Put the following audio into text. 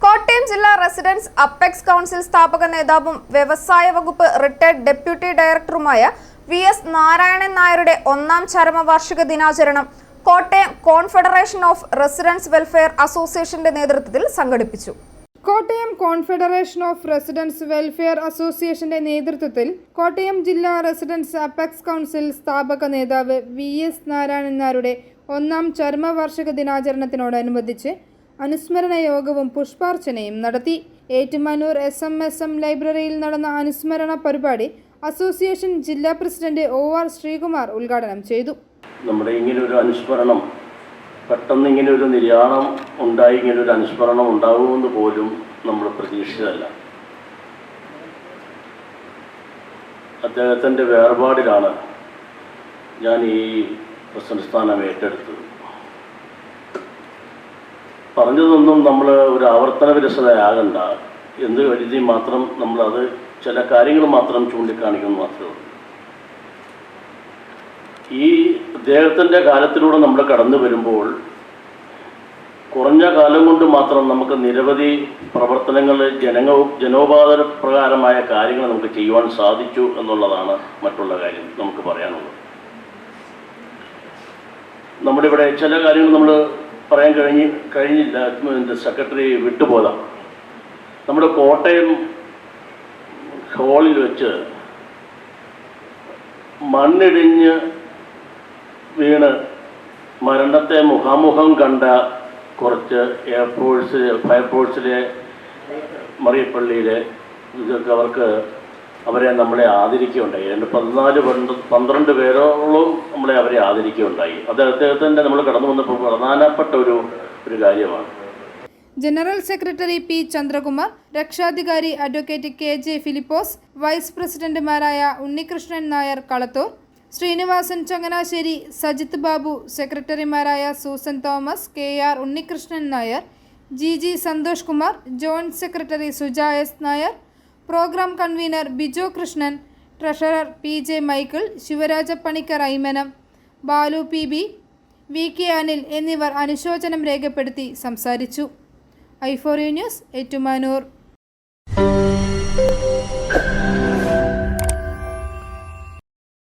കോട്ടയം ജില്ലാ residence apex council സ്ഥാപക നേതാവും വ്യവസായ വകുപ്പ് റിട്ടയർഡ് ഡെപ്യൂട്ടി ഡയറക്ടറുമായ വി എസ് നാരായണൻ നായരുടെ ഒന്നാം ചരമവാർഷിക ദിനാചരണം Kottayam confederation of residence welfare അസോസിയേഷന്റെ നേതൃത്വത്തിൽ സംഘടിപ്പിച്ചു. Kottayam confederation of residence welfare അസോസിയേഷന്റെ നേതൃത്വത്തിൽ കോട്ടയം ജില്ലാ റെസിഡൻസ് അപ്പെക്സ് കൗൺസിൽ സ്ഥാപക നേതാവ് വി എസ് നാരായണൻ നായരുടെ ഒന്നാം ചരമവാർഷിക ദിനാചരണത്തിനോടനുബന്ധിച്ച് അനുസ്മരണ യോഗവും പുഷ്പാർച്ചനയും നടത്തി. Ettumanoor S M S M ലൈബ്രറിയിൽ നടന്ന അനുസ്മരണ പരിപാടി അസോസിയേഷൻ ജില്ലാ പ്രസിഡന്റ് ഒ ആർ ശ്രീകുമാർ ഉദ്ഘാടനം ചെയ്തു. നമ്മുടെ ഇങ്ങനെ ഒരു അനുസ്മരണം പെട്ടെന്ന് ഇങ്ങനെ ഒരു നിര്യാണം ഉണ്ടായി ഇങ്ങനെ ഒരു അനുസ്മരണം ഉണ്ടാകുമെന്ന് പോലും നമ്മൾ പ്രതീക്ഷിച്ചതല്ല. അദ്ദേഹത്തിന്റെ വേർപാടിലാണ് ഞാൻ ഈ പ്രസിഡന്റ് സ്ഥാനം ഏറ്റെടുത്തത്. പറഞ്ഞതൊന്നും നമ്മൾ ഒരു ആവർത്തന വിരസതയാകണ്ട എന്ത് കരുതി മാത്രം നമ്മളത് ചില കാര്യങ്ങൾ മാത്രം ചൂണ്ടിക്കാണിക്കുന്നു മാത്രമേ ഉള്ളൂ. ഈ അദ്ദേഹത്തിന്റെ കാലത്തിലൂടെ നമ്മൾ കടന്നു വരുമ്പോൾ കുറഞ്ഞ കാലം കൊണ്ട് മാത്രം നമുക്ക് നിരവധി പ്രവർത്തനങ്ങൾ ജനങ്ങ ജനോപാദ പ്രകാരമായ കാര്യങ്ങൾ നമുക്ക് ചെയ്യുവാൻ സാധിച്ചു എന്നുള്ളതാണ് മറ്റുള്ള കാര്യം നമുക്ക് പറയാനുള്ളത്. നമ്മുടെ ഇവിടെ ചില കാര്യങ്ങൾ നമ്മൾ പറയാൻ കഴിഞ്ഞ് കഴിഞ്ഞില്ല. സെക്രട്ടറി വിട്ടുപോലാം നമ്മുടെ കോട്ടയം ഹോളിൽ വെച്ച് മണ്ണിടിഞ്ഞ് വീണ് മരണത്തെ മുഖാമുഖം കണ്ട കുറച്ച് എയർഫോഴ്സ് ഫയർഫോഴ്സിലെ മറിയപ്പള്ളിയിലെ ഇതൊക്കെ അവർക്ക് അവരെ നമ്മളെ ആദരിക്കുകയുണ്ടായി. രണ്ട് പതിനാല് പണ്ട് പന്ത്രണ്ട് പേരോളം നമ്മളെ അവരെ ആദരിക്കുകയുണ്ടായി. അത് അദ്ദേഹത്തിന്റെ നമ്മൾ കടന്നു വന്നപ്പോൾ പ്രധാനപ്പെട്ട ഒരു ഒരു കാര്യമാണ്. ജനറൽ സെക്രട്ടറി പി ചന്ദ്രകുമാർ രക്ഷാധികാരി advocate K J Philipose vice പ്രസിഡന്റുമാരായ ഉണ്ണികൃഷ്ണൻ നായർ കളത്തൂർ ശ്രീനിവാസൻ ചങ്ങനാശ്ശേരി സജിത് ബാബു സെക്രട്ടറിമാരായ Susan Thomas K R Unnikrishnan Nair G G Santhosh Kumar joint secretary Suja S Nair programme convener Bijo Krishnan treasurer P J Michael Sivaraja Panicker Aymanam Balu P B V K Anil എന്നിവർ അനുശോചനം രേഖപ്പെടുത്തി സംസാരിച്ചു. ഐഫോറിയ news Ettumanoor.